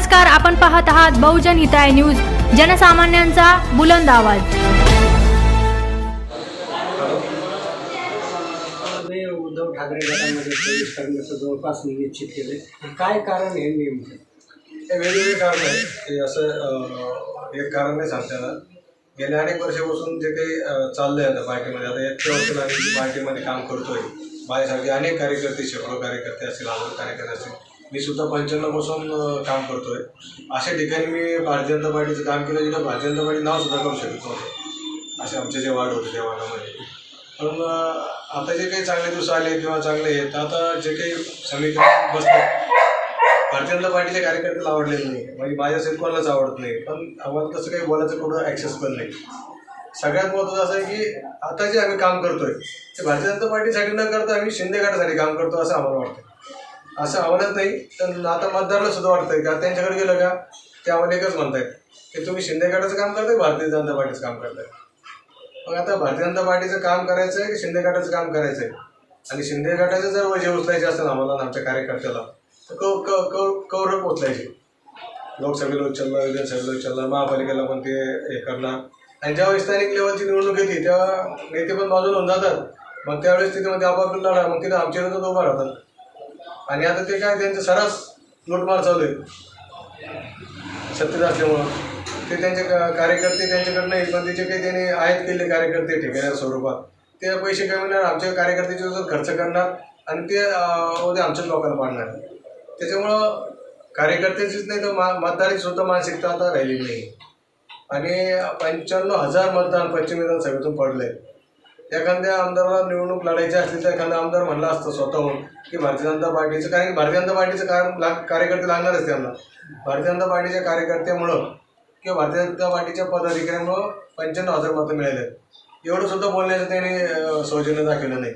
नमस्कार आपण पाहत आहात बहुजन हिताय न्यूज जनसामान्यांचा बुलंद आवाज. मी उद्धव ठाकरे गटामध्ये प्रवेश करण्याचं जवळपास निश्चित केले काय कारण हे नेमकं? हे वेगवेगळे कारण आहे की असं एक कारण नाही सांगता येणार गेल्या अनेक वर्षापासून जे काही चाललंय आता पार्टीमध्ये आता इतक्या वर्ष आम्ही पार्टीमध्ये काम करतोय माझ्यासारखे अनेक कार्यकर्ते शेकडो कार्यकर्ते असतील हजार कार्यकर्ते असतील मी सुद्धा पंच्याण्णवपासून काम काम करतोय. अशा ठिकाणी मी भारतीय जनता पार्टीचं काम केलं जिथं भारतीय जनता पार्टी नाव सुद्धा करू शकत नव्हतं. असे आमचे जे वाढ होते त्या वार्डामध्ये पण आता जे काही चांगले दिवस आले किंवा चांगले आहेत आता जे काही समीकरण बसले भारतीय जनता पार्टीचे कार्यकर्त्याला आवडलेले नाही. म्हणजे माझ्या कोणालाच आवडत नाही. पण आम्हाला तसं काही बोलायचं कुठं ॲक्सेस पण नाही. सगळ्यात महत्त्वाचं असं आहे की आता जे आम्ही काम करतोय ते भारतीय जनता पार्टीसाठी न करता आम्ही शिंदे गटासाठी काम करतो असं आम्हाला वाटतं असं आम्हालाच नाही. तर आता मतदाराला सुद्धा वाटतंय का? त्यांच्याकडे गेलं का? ते आम्हाला एकच म्हणतायत की तुम्ही शिंदे गटाचं काम करताय भारतीय जनता पार्टीचं काम करताय. मग आता भारतीय जनता पार्टीचं काम करायचं आहे की शिंदे गटाचं काम करायचं आहे आणि शिंदे गटाचं जर वजे उचलायचे असेल आम्हाला आमच्या कार्यकर्त्याला तर कौ क कौ कौरव पोचलायचे लोकसभेला उचललं विधानसभेला उचललं महापालिकेला पण ते हे करणार. आणि ज्यावेळेस स्थानिक लेवलची निवडणूक येते तेव्हा नेते पण बाजूला होऊन जातात. मग त्यावेळेस तिथे मध्ये आपापलं लढा मग तिथे आमच्या विरोधात उभा राहतात. आणि आता ते काय त्यांचं सरास लूटमार चालू आहे. सत्तेत असल्यामुळं. ते त्यांचे कार्यकर्ते त्यांच्याकडनं नाही पण त्याचे काही त्यांनी आयात केले कार्यकर्ते ठिकाण्या स्वरूपात. ते पैसे कमवणार आमच्या कार्यकर्त्याचे खर्च करणार आणि ते उद्या आमच्याच लोकांना पाडणार. त्याच्यामुळं कार्यकर्त्याचीच नाही तर मा मतदाराची सुद्धा मानसिकता आता राहिलेली नाही. आणि पंच्याण्णव हजार मतदान पश्चिम विधानसभेतून आहे एखाद्या आमदाराला निवडणूक लढायची असली तर एखादा आमदार म्हणला असतं स्वतःहून की भारतीय जनता पार्टीचं कारण की भारतीय जनता पार्टीचं काम लाग कार्यकर्ते लागणारच त्यांना. भारतीय जनता पार्टीच्या कार्यकर्त्यामुळं किंवा भारतीय जनता पार्टीच्या पदाधिकाऱ्यामुळं पंच्याण्णव हजार मतं मिळाले एवढं सुद्धा बोलण्याचं त्यांनी सौजन्य दाखवलं नाही.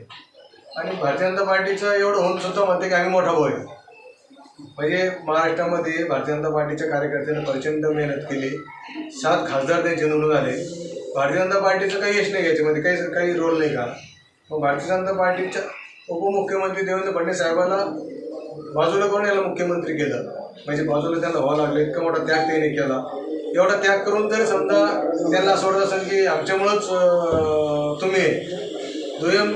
आणि भारतीय जनता पार्टीचं एवढं होऊन सुद्धा म्हणते की आम्ही मोठा भाऊ आहे. म्हणजे महाराष्ट्रामध्ये भारतीय जनता पार्टीच्या कार्यकर्त्यांनी प्रचंड मेहनत केली. सात खासदार त्यांचे निवडून आले. भारतीय जनता पार्टीचं काही यश नाही याच्यामध्ये काही काही रोल नाही का? मग भारतीय जनता पार्टीच्या उपमुख्यमंत्री देवेंद्र फडणवीस साहेबांना बाजूला कोण याला मुख्यमंत्री केलं? म्हणजे बाजूला त्यांना व्हावं लागलं इतका मोठा त्याग त्यांनी केला. एवढा त्याग करून तरी समजा त्यांना असं वाटत असेल की आमच्यामुळंच तुम्ही दुय्यम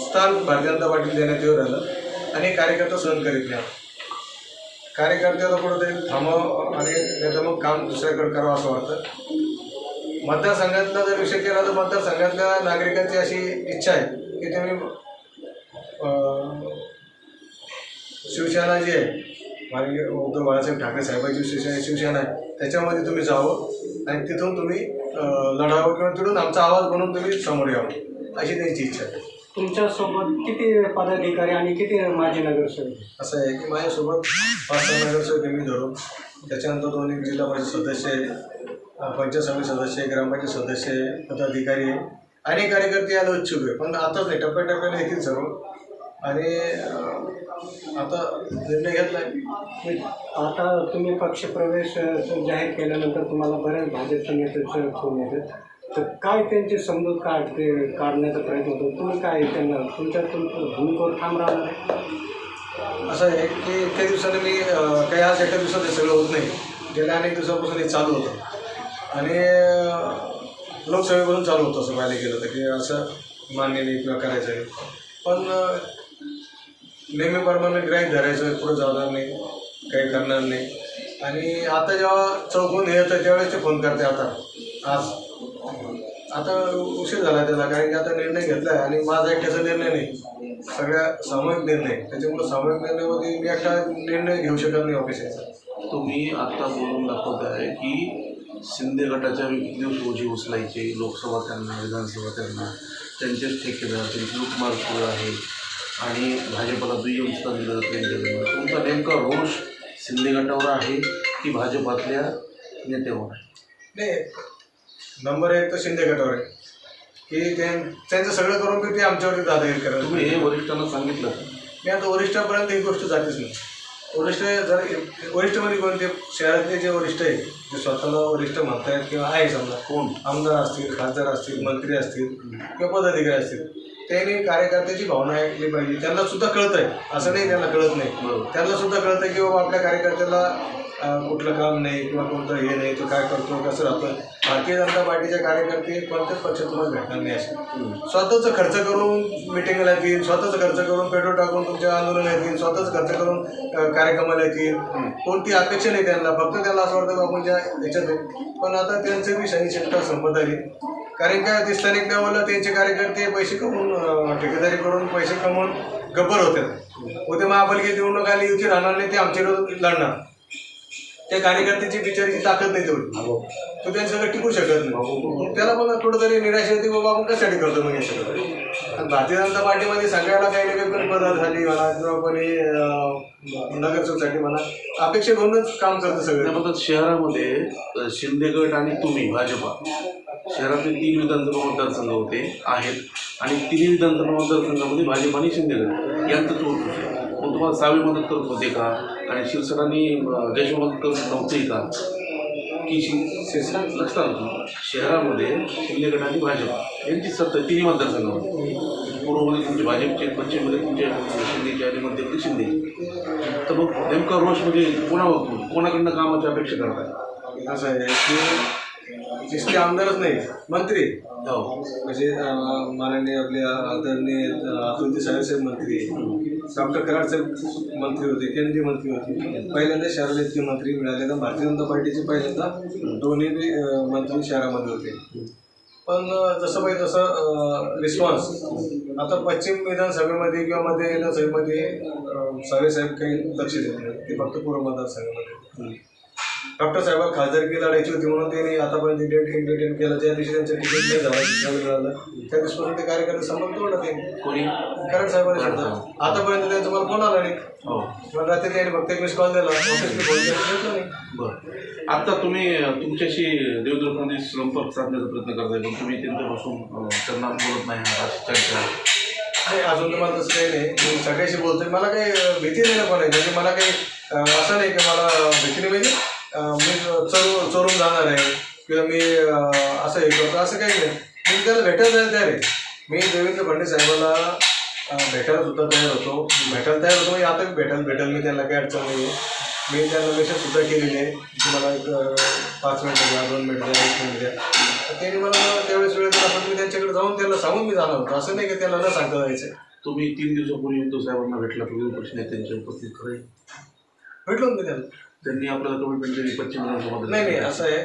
स्थान भारतीय जनता पार्टीला देण्यात येऊ राहिलं आणि कार्यकर्ता सहन करीत नाही. कार्यकर्त्याला कुठं तरी थांबावं आणि त्याचं मग काम दुसऱ्याकडे करावं असं वाटतं. मतदारसंघातला जर विषय केला तर मतदारसंघातल्या नागरिकांची अशी इच्छा आहे की तुम्ही शिवसेना जी आहे माननीय उद्धव बाळासाहेब ठाकरे साहेबांची शिवसेना शिवसेना आहे त्याच्यामध्ये तुम्ही जावं आणि तिथून तुम्ही लढावं किंवा तिथून आमचा आवाज बनवून तुम्ही समोर यावं अशी त्यांची इच्छा आहे. तुमच्यासोबत किती पदाधिकारी आणि किती माजी नगरसेवक? असं आहे की माझ्यासोबत पाच सहा नगरसेवक मी धरून. त्याच्यानंतर दोन्ही जिल्हा परिषद सदस्य आहे. पंचायत समिती सदस्य आहे ग्रामपंचायत सदस्य आहे पदाधिकारी आहे. अनेक कार्यकर्ते यायला इच्छुक आहे पण आताच नाही टप्प्याटप्प्याने येतील सर्व. आणि आता निर्णय घेतला आहे आता तुम्ही पक्षप्रवेश जाहीर केल्यानंतर तुम्हाला बऱ्याच भाजपचे नेते फोन येतात. तर काय त्यांची समजूत काढते काढण्याचा प्रयत्न होतो? तुम्ही काय त्यांना तुमच्या तुमचं भूमिकेवर ठाम राहणार आहे? असं आहे की इतक्या दिवसाने मी काही आज एका दिवसात हे सगळं होत नाही. गेल्या अनेक दिवसापासून हे चालू होतं. आणि अं, लोकसभेपासून चालू होतं असं पाहायला गेलं तर की असं मान्य नाही किंवा करायचं आहे. पण नेहमीप्रमाणे ग्राहीक धरायचं पुढं जाणार नाही काही करणार नाही. आणि आता जेव्हा चौकून हे येतं त्यावेळेस ते फोन करते आता. आज. आता उशीर झाला त्याला कारण की आता निर्णय घेतला आहे आणि माझा एकट्याचा निर्णय नाही. सगळ्या सामूहिक निर्णय त्याच्यामुळे सामूहिक निर्णयामध्ये मी एकटा निर्णय घेऊ शकत नाही ऑफिसचा. तुम्ही आत्ता बोलून दाखवत आहे की शिंदे गटाच्या दिवस रोजी उचलायचे लोकसभा त्यांना विधानसभा त्यांना त्यांचेच ठेकेदार त्यांची लूटमार सुरू आहे. आणि भाजपला दुय्यम स्थान दिलं जातं तुमचा नेमका रोष शिंदे गटावर आहे की भाजपातल्या नेत्यावर? आहे नाही नंबर एक तर शिंदे गटावर आहे. की त्यां- त्यांचं सगळं करून की ते आमच्यावरती दादागिरी करत तुम्ही हे वरिष्ठांना सांगितलं? मी आता वरिष्ठापर्यंत ही गोष्ट जातेच नाही. वरिष्ठ जर वरिष्ठमध्ये कोणते शहरातले जे वरिष्ठ आहे जे स्वतःला वरिष्ठ म्हणतायत किंवा आहे समजा कोण? आमदार असतील खासदार असतील मंत्री असतील किंवा पदाधिकारी असतील त्यांनी कार्यकर्त्याची भावना ऐकली पाहिजे. त्यांना सुद्धा कळत आहे असं नाही त्यांना कळत नाही. त्यांना सुद्धा कळतं की बाबा आपल्या कार्यकर्त्याला कुठलं काम नाही किंवा कोणतं हे नाही तो काय करतो कसं राहतो. भारतीय जनता पार्टीचे कार्यकर्ते कोणत्याच पक्षात तुम्हाला भेटणार नाही असे. स्वतःच खर्च करून मिटिंगला येतील स्वतःच खर्च करून पेट्रोल टाकून तुमच्या आंदोलन येतील स्वतःच खर्च करून कार्यक्रमाला येतील. कोणती अपेक्षा नाही त्यांना फक्त त्यांना असं वाटतं की आपण ज्या याच्यात. पण आता त्यांचं बी शनी शिष्टा संपत आली. कारण काय ते स्थानिक लेवलला त्यांचे कार्यकर्ते पैसे कमवून ठेकेदारी करून पैसे कमवून गब्बर होते उद्या महापालिकेत निवडणूक आली युती राहणार नाही ते आमच्या विरोधात लढणार. त्या कार्यकर्त्याची बिचारीची ताकद नाही तेवढी. तो त्यांच्याकडे टिकू शकत नाही. त्याला पण कुठंतरी निराशा येते बाबा आपण कशासाठी करतो मग हे सगळं? भारतीय जनता पार्टीमध्ये सगळ्याला काही ना काही कोणी पदासाठी म्हणा किंवा कोणी नगरसेवकसाठी म्हणा अपेक्षा घेऊनच काम करतं सगळं. शहरामध्ये अ, शिंदे गट आणि तुम्ही भाजपा शहरातील तीन विधानसभा मतदारसंघ होते आहेत. आणि तिन्ही विधानसभा मतदारसंघामध्ये भाजप आणि शिंदे गट. यांचं चोट होते मग तुम्हाला सावे मदत करत होते का? आणि शिवसेनानी देशभक्त नव्हती का की शिवसेना लक्षात आलं शहरामध्ये शिंदेगड आणि भाजप यांची सत्ता तिन्ही मतदारसंघामध्ये. पूर्वमध्ये तुमचे भाजपचे पश्चिममध्ये तुमचे शिंदेचे आणि मध्यमध्ये शिंदेचे तर मग नेमका रोष म्हणजे कोणावर कोणाकडनं कामाची अपेक्षा करताय? असं आहे की नुसते आमदारच नाही मंत्री. हो. म्हणजे माननीय आपले आदरणीय अतुलजी साहेब मंत्री डॉक्टर कराड साहेब मंत्री होते केंद्रीय मंत्री होते. पहिल्यांदा शहराला मंत्री मिळाले तर भारतीय जनता पार्टीचे पहिल्यांदा दोन्ही मंत्री शहरामध्ये होते. पण जसं पाहिजे तसं रिस्पॉन्स आता पश्चिम विधानसभेमध्ये किंवा मध्य विधानसभेमध्ये साहेब काही लक्ष देत नाही ते फक्त पूर्व मतदारसंघामध्ये. डॉक्टर साहेबांना खासदारकी लढायची होती म्हणून त्यांनी आतापर्यंत टीम इंडियन केलं ज्या दिवशी त्यांचं तिकीट नाही झालं तिकीट मिळालं. त्या दिवसापासून ते कार्यकर्ते संबंध तोडला त्यांनी. कोणी? कारण साहेबांनी सुद्धा आतापर्यंत त्यांचं मला फोन आला नाही. हो. मला रात्री त्यांनी फक्त एक मिस कॉल दिला. ऑफिसने फोन केला भेटला नाही. बरं. आता तुम्ही तुमच्याशी देवेंद्र फडणवीस संपर्क साधण्याचा प्रयत्न करताय पण तुम्ही त्यांच्यापासून त्यांना बोलत नाही अशी चर्चा. नाही अजून तुम्हाला तसं काही नाही. मी सगळ्याशी बोलतोय. मला काही भीती नाही ना कोणाची. म्हणजे मला काही असं नाही की मला भीती नाही म्हणजे मी चोरू चोरून जाणार आहे किंवा मी असं हे करतो असं काही नाही. मी त्याला भेटायला जायला तयार आहे. मी देवेंद्र फडणवीस साहेबाला भेटायला सुद्धा तयार होतो. भेटायला तयार होतो म्हणजे आता मी भेटायला भेटेल मी त्यांना काही अडचण नाही आहे मी त्यांना मेसेज सुद्धा केलेली आहे. की मला एक पाच मिनिटं द्या दोन मिनिटं द्या एक मिनिट द्या. तर त्यांनी मला त्यावेळेस वेळ दिला पण मी त्यांच्याकडे जाऊन त्याला सांगून मी जाणार होतो. असं नाही की त्याला न सांगता जायचं. तुम्ही तीन दिवसापूर्वी उद्धव साहेबांना भेटला विरोधी पक्ष नेत्यांच्या उपस्थित आहे. भेटलो मी त्याला त्यांनी आपल्याला कमिटमेंट दिली पश्चिम विधानसभा नाही नाही असं आहे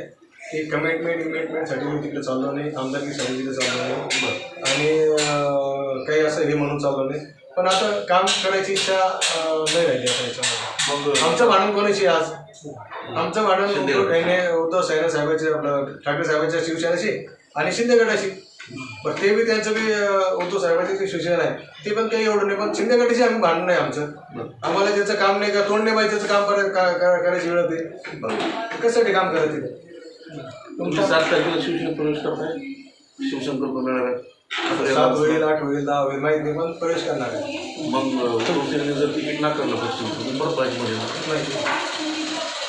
की कमिटमेंट इमिटमेंटसाठी मी तिकडे चाललो नाही आमदारकीसाठी तिकडे चाललो नाही. आणि काही असं हे म्हणून चाललो नाही. पण आता काम करायची इच्छा नाही राहिली आता याच्यामध्ये. आमचं भांडण कोणाशी आज? आमचं भांडण उद्धव ठाकरे उद्धव साहेब साहेबाचे आपलं ठाकरे साहेबांच्या शिवसेनेशी आणि शिंदे गटाशी. पण ते बी त्यांचं बी उद्धव साहेबांची शिवसेना आहे. ते पण काही एवढं नाही पण शिंदे गटाशी आम्ही भांडण नाही आमचं. आम्हाला त्याचं काम नाही का तोंड नाही पाहिजे त्याचं काम करायचं वेळ होते. कशासाठी काम करायचं ते? तुम्ही सात तारखेला शिवसेनेत प्रवेश करताय? शिवसंकल्प मेळाव्यात आता सात होईल आठ होईल दहा होईल माहिती नाही पण प्रवेश करणार आहे. मग शिवसेनेने जर तिकीट नाकारलं पश्चिम तुम्ही परत भाजपमध्ये येणार.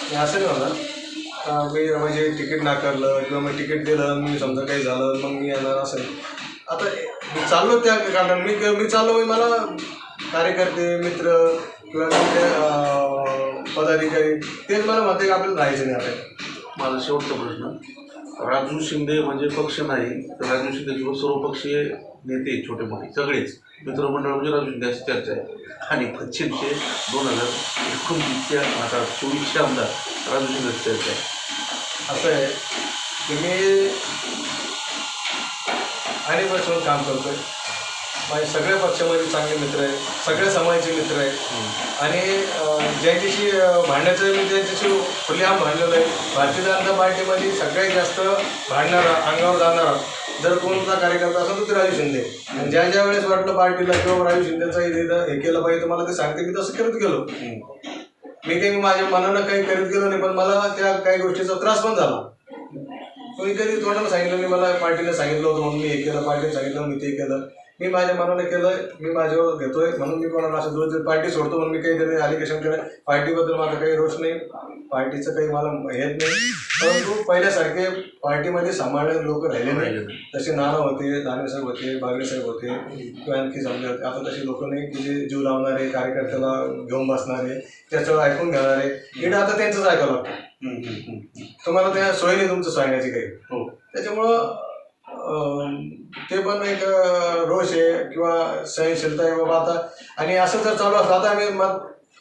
नाही असं नाही होणार. मी म्हणजे तिकीट नाकारलं किंवा मग तिकीट दिलं मी समजा काही झालं मग मी येणार असं आता मी चाललो त्या कारण मी मी चाललो म्हणजे मला कार्यकर्ते मित्र किंवा पदाधिकारी तेच मला म्हणते की आपल्याला राहायचं नाही आता. माझा शेवटचा प्रश्न. राजू शिंदे म्हणजे पक्ष नाही. तर राजू शिंदेसोबत सर्वपक्षीय नेते छोटे मोठे सगळेच. मित्रमंडळ म्हणजे राजू शिंदे अशी चर्चा आहे. आणि पश्चिमचे दोन हजार एकोणतीसच्या आता चोवीसच्या आमदार राजू शिंदे चर्चा आहे. असं आहे. की मी अनेक वर्षांपासून काम करतोय. माझे सगळ्या पक्षामध्ये चांगले मित्र आहेत. सगळ्या समाजाचे मित्र आहेत. आणि ज्यांच्याशी भांडण्याचं मी त्यांच्याशी खुलेआम भांडलेलो आहे. भारतीय जनता पार्टीमध्ये सगळ्यात जास्त भांडणारा अंगावर जाणारा जर कोणता कार्यकर्ता असेल तर ते राजू शिंदे. आणि ज्या ज्या वेळेस वाटलं पार्टीला किंवा राजू शिंदेचा हे हे केलं पाहिजे तर मला ते सांगते की तसं करत गेलो. मी काही माझ्या मनानं काही करीत गेलो नाही पण मला त्या काही गोष्टीचा त्रास पण झाला. कोणी कधी तोंडाला सांगितलं मी मला पार्टीला सांगितलं होतं म्हणून मी हे केलं पार्टीला सांगितलं मी ते केलं. मी माझ्या मनाने केलं मी माझ्यावर घेतोय म्हणून मी कोणाला असं दोन पार्टी सोडतो म्हणून मी काहीतरी अलिगेशन केलं पार्टीबद्दल माझा काही रोष नाही पार्टीचं काही मला हेत नाही. परंतु पहिल्यासारखे पार्टीमध्ये सांभाळणारे लोक राहिले नाही. तसे नाना होते दानवे साहेब होते बागडे साहेब होते किंवा आणखी समजा होते. आता तसे लोक नाही की जे जीव लावणारे कार्यकर्त्याला घेऊन बसणारे त्याच्यावर ऐकून घेणारे. इकडे आता त्यांचंच ऐकावं लागतं. तुम्हाला त्या सोयी नाही तुमचं सांगण्याची काही. हो. त्याच्यामुळं ते पण एक रोष आहे किंवा सहनशीलता आहे बाबा आता. आणि असं जर चालू असतं. आता आम्ही मत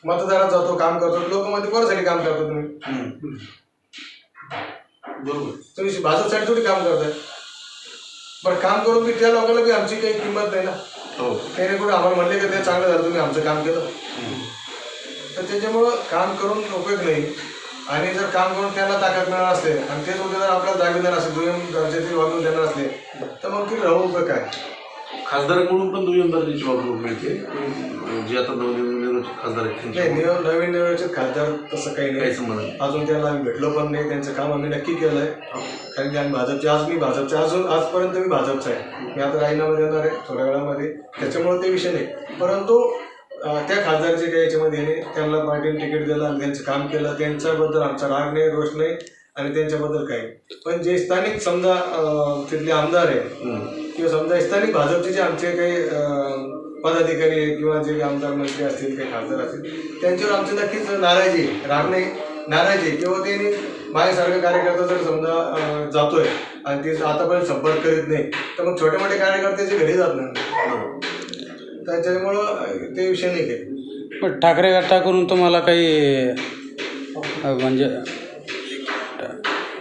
मतदारात जातो काम करतो. लोक मध्ये कोणासाठी काम करतो तुम्ही. बरोबर. तुम्ही भाजपसाठी थोडी काम करताय. बरं काम करून बी त्या लोकांना बी आमची काही किंमत नाही ना. हो. त्याने कुठे आम्हाला म्हणले की ते चांगलं झालं तुम्ही आमचं काम केलं. तर त्याच्यामुळं काम करून उपयोग नाही. आणि जर काम करून त्यांना ताकद मिळणार असले आणि तेच उद्या जर आपल्याला जागे देणार असले दुय्यम दर्जाची वागणूक देणार असले तर मग ती राहू उपयोग काय? खासदाराकडून पण दुय्यम दर्जाची वागणूक मिळते. जे आता नवनिर्वाचित खासदार आहेत नाही त्यांच्या निव- नवीन नियोजित खासदार तसं काही नाही. संबंध नाही. अजून त्यांना आम्ही भेटलो पण नाही त्यांचं काम आम्ही नक्की केलं आहे कारण की आम्ही भाजपचे आज मी भाजपचे अजून आजपर्यंत मी भाजपचा आहे. मी आता राजीनामा देणार आहे थोड्या वेळामध्ये. त्याच्यामुळे ते विषय नाही. परंतु त्या खासदारचे काही याच्यामध्ये त्यांना पार्टीने तिकीट दिलं आणि त्यांचं काम केलं त्यांच्याबद्दल आमचा राग नाही रोष नाही आणि त्यांच्याबद्दल काही पण जे स्थानिक समजा तिथले आमदार आहे. किंवा समजा स्थानिक भाजपचे जे आमचे काही पदाधिकारी आहे किंवा जे आमदार मंत्री असतील काही खासदार असतील त्यांच्यावर आमची नक्कीच नाराजी आहे. राग नाही नाराजी आहे. किंवा त्यांनी माझ्यासारखा कार्यकर्ता जर समजा जातोय आणि ते आतापर्यंत संपर्क करीत नाही तर मग छोटे मोठे कार्यकर्त्याचे घरी जात नाही. त्याच्यामुळं ते विषय नाही काही पण ठाकरे गटाकडून तुम्हाला काही अ, म्हणजे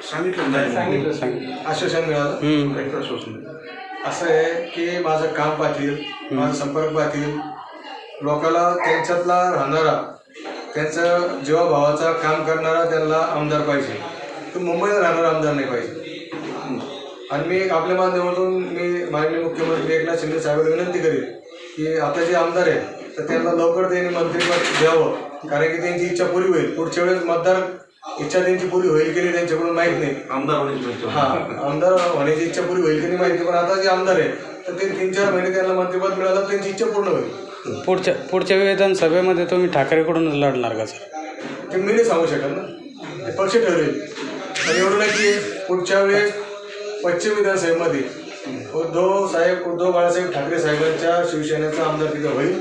सांगितलं नाही. सांग आश्वासन मिळालं. हम्म. काहीच आश्वासन नाही. असं आहे की माझं काम पाहतील माझा संपर्क पाहतील. लोकाला त्यांच्यातला राहणारा त्यांचा जीवाभावाचा काम करणारा त्यांना आमदार पाहिजे. तो मुंबईत राहणारा आमदार नाही पाहिजे. आणि मी आपल्या माध्यमातून मी माननीय मुख्यमंत्री एकनाथ शिंदे साहेबांना विनंती करेन की आता जे आमदार आहेत तर त्यांना लवकर त्यांनी मंत्रिपद द्यावं. कारण की त्यांची इच्छा पुरी होईल. पुढच्या वेळेस मतदार इच्छा त्यांची पुरी होईल की नाही त्यांच्याकडून माहीत नाही. आमदार होण्याची हा. आमदार होण्याची इच्छा पूर्ण होईल की नाही माहिती पण आता जे आमदार आहे तर ते तीन चार महिने त्यांना मंत्रिपद मिळालं तर त्यांची इच्छा पूर्ण होईल. पुढच्या पुढच्या विधानसभेमध्ये तुम्ही ठाकरेकडूनच लढणार का सर? ते मी नाही सांगू शकत ना. ते पक्ष ठरवेल आणि एवढं नाही की पुढच्या वेळेस पश्चिम विधानसभेमध्ये उद्धव साहेब उद्धव बाळासाहेब ठाकरे साहेबांच्या शिवसेनेचा आमदार तिथं होईल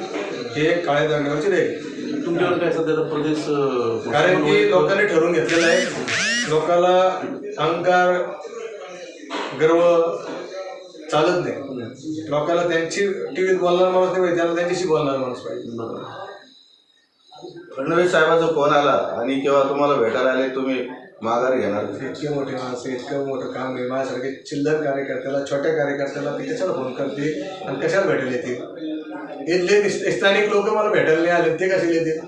हे एक काळ्या दगडावरची रेख तुमच्यावर काय सध्या आता प्रदेश कारण की लोकांनी ठरवून घेतलेलं आहे लोकाला अहंकार गर्व चालत नाही लोकांना त्यांची टीव्हीत बोलणार माणूस नाही पाहिजे त्याला त्यांच्याशी बोलणार माणूस पाहिजे. फडणवीस साहेबांचा फोन आला आणि केव्हा तुम्हाला भेटायला आले तुम्ही माघार घेणार. इतके मोठे माणसं इतकं मोठं काम आहे माझ्यासारखे चिल्लर कार्यकर्त्याला छोट्या कार्यकर्त्याला ते कशाला फोन करते आणि कशाला भेटायला येतील इथले स्थानिक लोक मला भेटायला नाही आले ते कशाला येतील?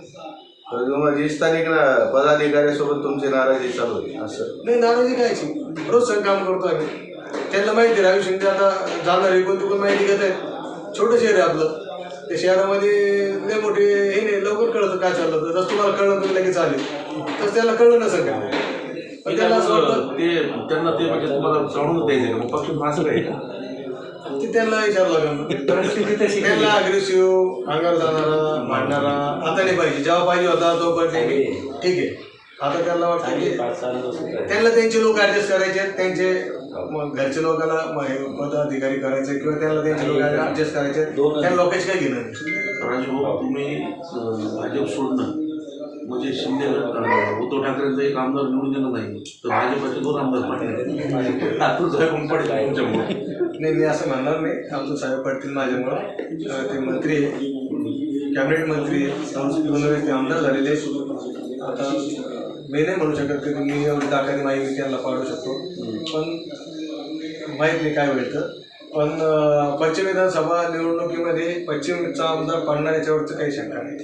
तर जी स्थानिक ना- पदाधिकाऱ्यासोबत तुमची नाराजी चालू होती असं. नाही नाराजी कायची? रोज सण काम करतो आम्ही. त्यांना माहिती आहे राजू शिंदे आता जाणार आहे पण तुला माहिती घेत आहेत. छोटं शहर आहे आपलं. त्या शहरामध्ये लय मोठे हे नाही लवकर कळतं काय चाललं तर. जसं तुम्हाला कळलं तर लगेच आले. तसं त्याला कळलं नसेल का? पण ते त्याला असं वाटतं मग ते त्यांना ते म्हणजे तुम्हाला जाणून द्यायचं का? मग पक्ष असं काय का? ते त्यांना विचारावं लागेल त्यांना अग्रेसिव्ह अंगावर जाणारा मांडणारा आता नाही पाहिजे. जेव्हा पाहिजे होता तो पण ठीक आहे. आता त्यांना वाटतं की त्यांना त्यांचे लोक ऍडजस्ट करायचे त्यांचे मग घरचे लोकांना हे पदाधिकारी करायचे किंवा त्यांना त्यांचे लोक ऍडजस्ट करायचे त्या लोकांची काय घेणं नाही. राजभाऊ तुम्ही भाजप सोडणं म्हणजे शिंदे उद्धव ठाकरेंचा एक आमदार निवडून दिलं नाही. तर भाजपचे दोन आमदार आता साहेब पडेल तुमच्यामुळे. नाही मी असं म्हणणार नाही. आमचं साहेब पडतील माझ्यामुळं. ते मंत्री आहे कॅबिनेट मंत्री ते आमदार झालेले. आता मी नाही म्हणू शकत की मी एवढी ताकदी माहिती त्यांना पाडू शकतो. पण माहीत नाही काय तर. पण पश्चिम विधानसभा निवडणुकीमध्ये पश्चिमचा आमदार पडणार याच्यावरचं काही शंका नाही.